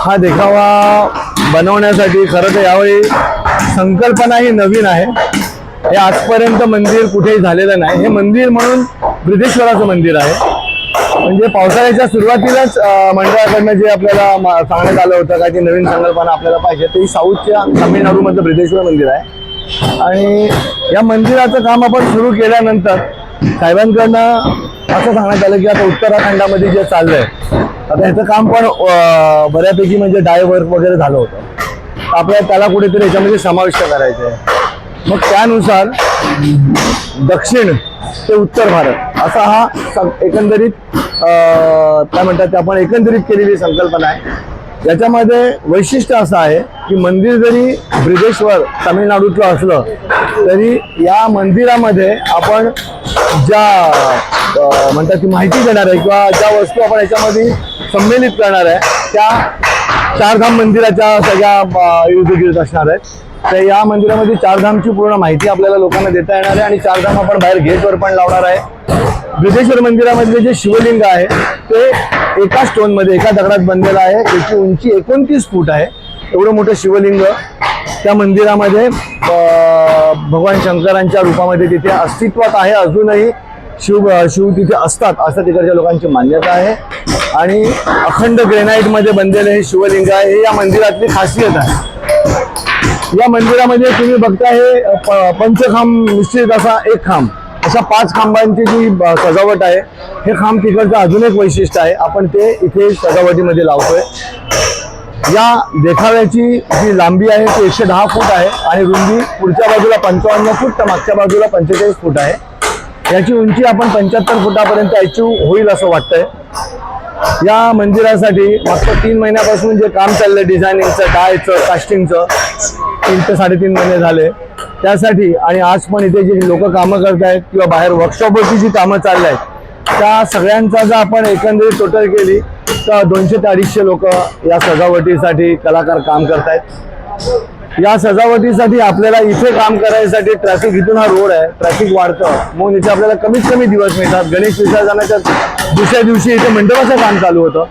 हा देखावा बनवण्यासाठी खरं तर यावेळी संकल्पना ही नवीन आहे. हे आजपर्यंत मंदिर कुठेही झालेलं नाही. हे मंदिर म्हणून ब्रिटिशवराचं मंदिर आहे. म्हणजे पावसाळ्याच्या सुरुवातीलाच मंडळाकडनं जे आपल्याला मा- सांगण्यात आलं होतं काय ती नवीन संकल्पना आपल्याला पाहिजे ते साऊथच्या तामिळनाडूमधलं ब्रिटिशवर मंदिर आहे. आणि या मंदिराचं काम आपण सुरू केल्यानंतर साहेबांकडनं असं सांगण्यात आलं की आता उत्तराखंडामध्ये जे चाललंय आता ह्याचं काम पण बऱ्यापैकी म्हणजे डाय वर्क वगैरे झालं होतं. आपल्या आपल्याला त्याला कुठेतरी याच्यामध्ये समाविष्ट करायचं आहे. मग त्यानुसार दक्षिण ते उत्तर भारत असा हा सं- एकंदरीत काय म्हणतात आपण एकंदरीत केलेली संकल्पना आहे. याच्यामध्ये वैशिष्ट्य असं आहे की मंदिर जरी ब्रिजेश्वर तामिळनाडूतलं असलं तरी या मंदिरामध्ये आपण ज्या म्हणतात ती माहिती देणार आहे किंवा ज्या वस्तू आपण याच्यामध्ये संमेलित करणार आहे त्या चारधाम मंदिराच्या सगळ्या अं, असणार आहेत. तर या मंदिरामध्ये चारधामची पूर्ण माहिती आपल्याला लोकांना देता येणार आहे आणि चारधाम आपण बाहेर गेटवर पण लावणार आहे. ब्रिजेश्वर मंदिरामधले जे शिवलिंग आहे ते एका स्टोनमध्ये एका दगडात बनलेलं आहे. त्याची उंची एकोणतीस फूट आहे. एवढं मोठं शिवलिंग त्या मंदिरामध्ये भगवान शंकरांच्या रूपामध्ये तिथे अस्तित्वात आहे. अजूनही शिव शिव तिथे असतात असं तिकडच्या लोकांची मान्यता आहे. आणि अखंड ग्रेनाईटमध्ये बनलेलं हे शिवलिंग आहे हे या मंदिरातली खासियत आहे. या मंदिरामध्ये तुम्ही बघता हे प- पंचखांब निश्चित असा एक खांब. अशा पाच खांबांची जी सजावट आहे हे खांब तिकडचं अजून एक वैशिष्ट्य आहे. आपण ते इथे सजावटीमध्ये लावतोय. या देखाव्याची जी लांबी आहे ती एकशे दहा फूट आहे आणि रुंदी पुढच्या बाजूला पंचावन्न फूट तर मागच्या बाजूला पंचेचाळीस फूट आहे. याची उंची आपण पंच्याहत्तर फुटापर्यंत अचीव होईल असं वाटतंय. या मंदिरासाठी मागच्या तीन महिन्यापासून जे काम चाललंय डिझायनिंगचं डायचं कास्टिंगचं तीन ते साडेतीन महिने झाले. त्यासाठी आणि आज पण इथे जी लोक कामं करत आहेत किंवा बाहेर वर्कशॉपवरची जी कामं चालली आहेत त्या सगळ्यांचा जर आपण एकंदरीत टोटल केली तर दोनशे ते अडीचशे लोक या सजावटीसाठी कलाकार काम करत आहेत या सजावटीसाठी आपल्याला इथे काम करायसाठी ट्रॅफिक इथून हा रोड आहे. ट्रॅफिक वाढतं. म्हणून इथे आपल्याला कमीत कमी दिवस मिळतात. गणेश विसर्जनाच्या दुसऱ्या दिवशी इथे मंडपाचं काम चालू होतं.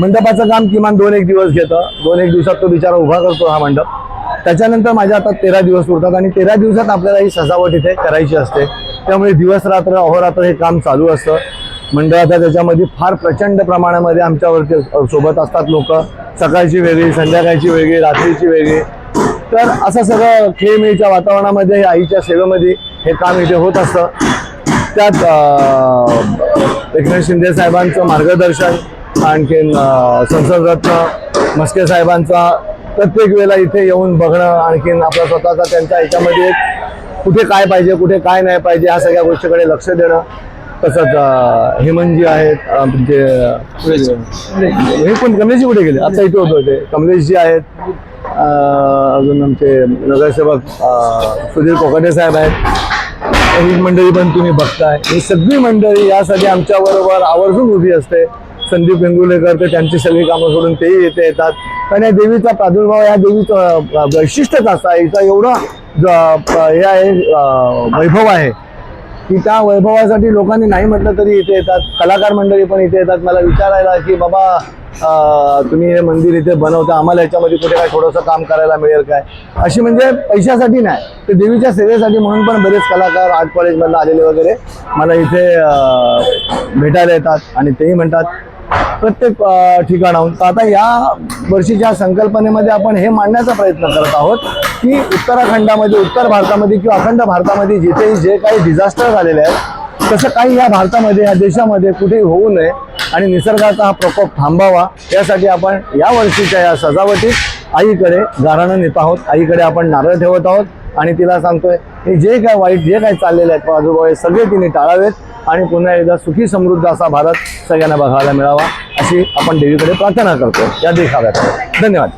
मंडपाचं काम किमान दोन एक दिवस घेतं. दोन एक दिवसात तो बिचारा उभा करतो हा मंडप. त्याच्यानंतर माझ्या आता तेरा दिवस उरतात आणि तेरा दिवसात आपल्याला ही सजावट इथे करायची असते. त्यामुळे दिवस रात्र अहोरात्र हे काम चालू असतं. मंडळाच्या त्याच्यामध्ये फार प्रचंड प्रमाणामध्ये आमच्यावरती सोबत असतात लोक. सकाळची वेगळी संध्याकाळची वेगळी रात्रीची वेगळी. तर असं सगळं खेळमेळीच्या वातावरणामध्ये आईच्या सेवेमध्ये हे काम इथे होत असतं. त्यात एकनाथ शिंदे साहेबांचं मार्गदर्शन आणखीन अं, संसद रत्न मस्के साहेबांचा प्रत्येक वेळेला इथे येऊन बघणं आणखीन आपला स्वतःचा त्यांच्या ह्याच्यामध्ये एक कुठे काय पाहिजे कुठे काय नाही पाहिजे ह्या सगळ्या गोष्टीकडे लक्ष देणं. तसंच अं, हेमंतजी आहेत अं, म्हणजे हे पण कमलेशजी कुठे गेले? आता इथे होतो ते. कमलेशजी आहेत. अजून आमचे नगरसेवक सुधीर कोकाटे साहेब आहेत. ही मंडळी पण तुम्ही बघताय. ही सगळी मंडळी यासाठी आमच्या बरोबर आवर्जून उभी असते. संदीप वेंगुर्लेकर ते त्यांची सगळी कामं सोडून तेही येते येतात. कारण या देवीचा प्रादुर्भाव या देवीचं वैशिष्ट्यच असा आहे. एवढं हे आहे वैभव आहे. की त्या वैभवासाठी लोकांनी नाही म्हटलं तरी इथे येतात. कलाकार मंडळी पण इथे येतात. मला विचारायला की बाबा तुम्ही हे मंदिर इथे बनवता आम्हाला याच्यामध्ये कुठे काय थोडंसं काम करायला मिळेल काय? अशी म्हणजे पैशासाठी नाही तर देवीच्या सेवेसाठी म्हणून पण बरेच कलाकार आर्ट कॉलेजमधनं आलेले वगैरे मला इथे भेटायला येतात आणि तेही म्हणतात. प्रत्येक ठिकाणाहून. तर आता या वर्षीच्या संकल्पनेमध्ये आपण हे मांडण्याचा प्रयत्न करत आहोत की उत्तराखंडामध्ये उत्तर भारतामध्ये किंवा अखंड भारतामध्ये जिथेही जे काही डिझास्टर झालेले आहेत तसं काही या भारतामध्ये या देशामध्ये कुठेही होऊ नये आणि निसर्गाचा हा प्रकोप थांबावा यासाठी आपण या वर्षीच्या या सजावटीत आईकडे गाराणं नेत आहोत. आईकडे आपण नारळ ठेवत आहोत. आणि तिला सांगतोय हे जे काय वाईट जे काही चाललेले आहेत प्रादुर्भाव सगळे तिने टाळावेत. आणि पुन्हा एकदा सुखी समृद्ध असा भारत सगळ्यांना बघायला मिळावा अशी आपण देवीकडे प्रार्थना करतो. या देखाव्यात धन्यवाद.